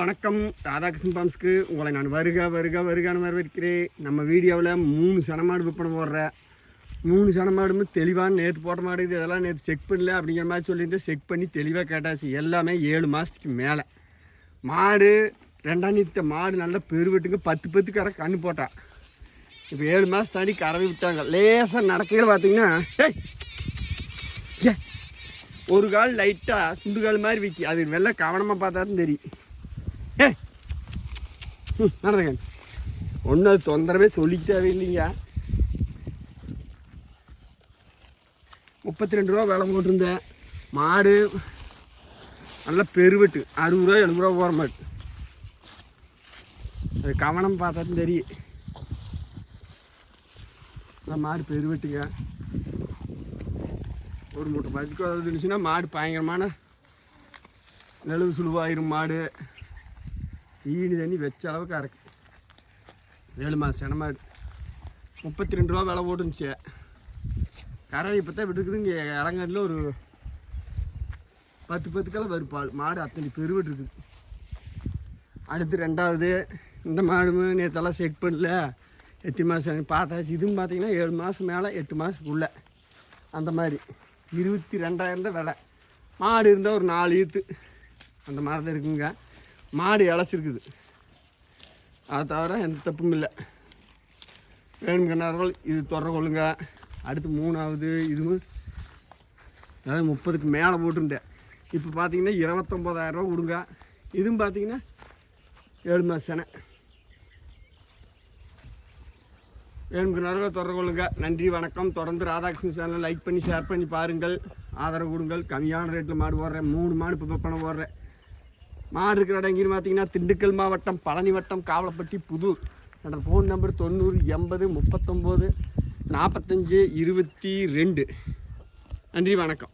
வணக்கம். ராதாகிருஷ்ணன் பாம்ஸ்க்கு உங்களை நான் வருக வருக வருகான வரவேற்கிறேன். நம்ம வீடியோவில் மூணு சனமாடு விற்பனை போடுறேன் மூணு சனமாடுமே தெளிவான நேற்று போட்ட மாடு இதெல்லாம் நேற்று செக் பண்ணல அப்படிங்கிற மாதிரி சொல்லியிருந்தேன். செக் பண்ணி தெளிவாக கேட்டாச்சு. எல்லாமே ஏழு மாதத்துக்கு மேலே. மாடு ரெண்டாம் நீத்த மாடு நல்லா பெருவெட்டுங்க பத்து பத்து கரை கண்ணு போட்டா. இப்போ ஏழு மாதம் தாண்டி கறவை விட்டாங்க. லேசாக நடக்கையில் பார்த்தீங்கன்னா ஏ, ஒரு கால் லைட்டாக சுண்டு கால் மாதிரி விற்கி அது வெள்ளை கவனமாக பார்த்தா தான் தெரியும். ஏ நடந்துங்க ஒன்றும் அது தொந்தரவே சொல்லிக்கிட்டே இல்லைங்க முப்பத்தி ரெண்டு ரூபா விலை போட்டிருந்தேன். மாடு நல்லா பெருவெட்டு. அறுபது ரூபா எழுபது ரூபா போகிற மாட்டு அது கவனம் பார்த்தா தெரியும். நல்லா மாடு பெருவெட்டுங்க. ஒரு மூட்டை பதுக்கு இருந்துச்சுன்னா மாடு பயங்கரமான நெழுவு சுழுவாயிரும் மாடு. ஈனி தண்ணி வச்ச அளவுக்கு அறக்கு ஏழு மாதம் சென முப்பத்தி ரெண்டு ரூபா விலை போட்டுருந்துச்சு கரை இப்போ தான் விட்டுருக்குது இங்கே இறங்கல ஒரு பத்து பத்துக்கெல்லாம் வரும் பால். மாடு அத்தனை பெருவிட்டுருக்குது அடுத்து ரெண்டாவது இந்த மாடு நேற்றெல்லாம் செக் பண்ணல. எட்டு மாதம் பார்த்தாச்சு இதுவும் பார்த்தீங்கன்னா ஏழு மாதம் மேலே எட்டு மாதத்துக்குள்ளே அந்த மாதிரி. இருபத்தி ரெண்டாயிரம் தான் விலை. மாடு இருந்தால் ஒரு நாலு ஈத்து. அந்த மாதிரி தான் இருக்குங்க. மாடு இழைச்சிருக்குது அதை தவிர எந்த தப்பும் இல்லை. வேணுங்கிறவர்கள் இது தொடர கொள்ளுங்க. அடுத்து மூணாவது இதுவும் அதாவது முப்பதுக்கு மேலே போட்டுருந்தேன். இப்போ பார்த்தீங்கன்னா இருபத்தொம்போதாயிரரூவா கொடுங்க. இதுவும் பார்த்தீங்கன்னா ஏழு மாதம் செனை. வேணுங்கிறவர்கள் தொடர கொள்ளுங்க. நன்றி வணக்கம். தொடர்ந்து ராதாகிருஷ்ணன் சேனலை லைக் பண்ணி ஷேர் பண்ணி பாருங்கள். ஆதரவு கொடுங்கள். கம்மியான ரேட்டில் மாடு போடுறேன் மூணு மாடு இப்போ விற்பனை போடுறேன் மாடு இருக்கிற இடம் எங்கேன்னு பார்த்தீங்கன்னா திண்டுக்கல் மாவட்டம் பழனி வட்டம் காவலப்பட்டி புதூர் என்னோடய ஃபோன் நம்பர் தொண்ணூறு எண்பது முப்பத்தொம்போது நாற்பத்தஞ்சு இருபத்தி ரெண்டு. நன்றி வணக்கம்.